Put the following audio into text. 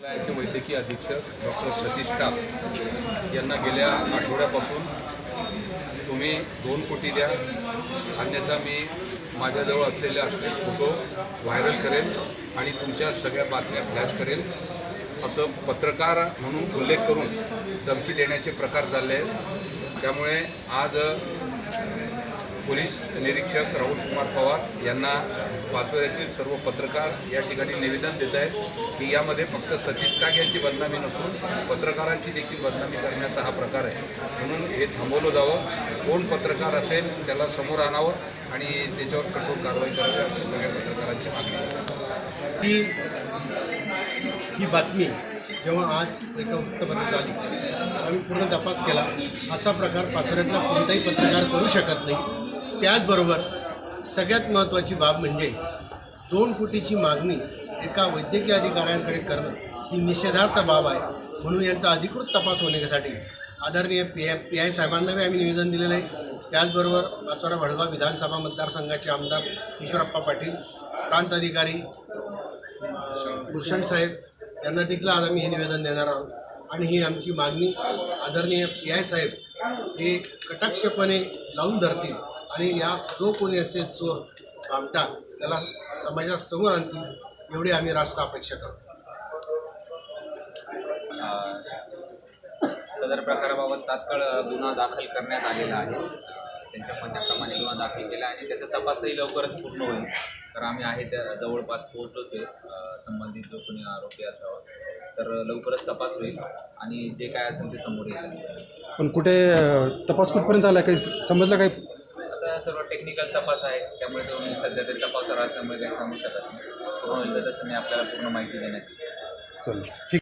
रुग्णालयाचे वैद्यकीय अधीक्षक डॉक्टर सतीश टाप यांना गेल्या आठवड्यापासून तुम्ही दोन कोटी द्या. अन्यथा मी माझ्याजवळ असलेले असले फोटो व्हायरल करेन आणि तुमच्या सगळ्या बातम्या फ्लॅश करेन असं पत्रकार म्हणून उल्लेख करून धमकी देण्याचे प्रकार चालले आहेत. त्यामुळे आज पोलीस निरीक्षक राहुल कुमार पवार यांना पाचोऱ्यातील सर्व पत्रकार या ठिकाणी निवेदन देत आहेत की यामध्ये फक्त सतीश टाक यांची बदनामी नसून पत्रकारांची देखील बदनामी करण्याचा हा प्रकार आहे. म्हणून हे थांबवलं जावं. कोण पत्रकार असेल त्याला समोर आणावं आणि त्याच्यावर कठोर कारवाई करावी अशी सगळ्या पत्रकारांची मागणी ती ही ही बातमी जेव्हा आज एका वृत्तपत्रात आली आम्ही पूर्ण तपास केला. असा प्रकार पाचोऱ्यातला कोणताही पत्रकार करू शकत नाही. त्याचबरोबर सगळ्यात महत्त्वाची बाब म्हणजे दोन कोटीची मागणी एका वैद्यकीय अधिकाऱ्यांकडे करणं ही निषेधार्थ बाब आहे. म्हणून यांचा अधिकृत तपास होण्यासाठी आदरणीय पी आय पी आय साहेबांनाही आम्ही निवेदन दिलेलं आहे. त्याचबरोबर पाचोरा भडगाव विधानसभा मतदारसंघाचे आमदार ईश्वरप्पा पाटील प्रांत अधिकारी भूषण साहेब यांना देखील आज आम्ही हे निवेदन देणार आहोत. आणि ही आमची मागणी आदरणीय पी आय साहेब हे कटाक्षपणे लावून धरतील. आणि या जो कोणी असेल चोर भामटा त्याला समाजासमोर आणतील एवढी आम्ही रास्त अपेक्षा करतो. सदर प्रकाराबाबत तात्काळ गुन्हा दाखल करण्यात आलेला आहे. त्यांच्या म्हणण्याप्रमाणे गुन्हा दाखल केला आणि त्याचा तपासही लवकरच पूर्ण होईल. तर आम्ही आहे त्या जवळपास पोहोचलोच आहे. संबंधित जो कोणी आरोपी असावा तर लवकरच तपास होईल आणि जे काय असेल ते समोर येईल. पण कुठे तपास कुठपर्यंत आला? काही समजलं काही सर्व टेक्निकल तपास आहे. त्यामुळे तो मी सध्या तरी तपास राहत त्यामुळे काही सांगू शकत नाही. पूर्ण होईल तसं मी आपल्याला पूर्ण माहिती देण्यात चल ठीक.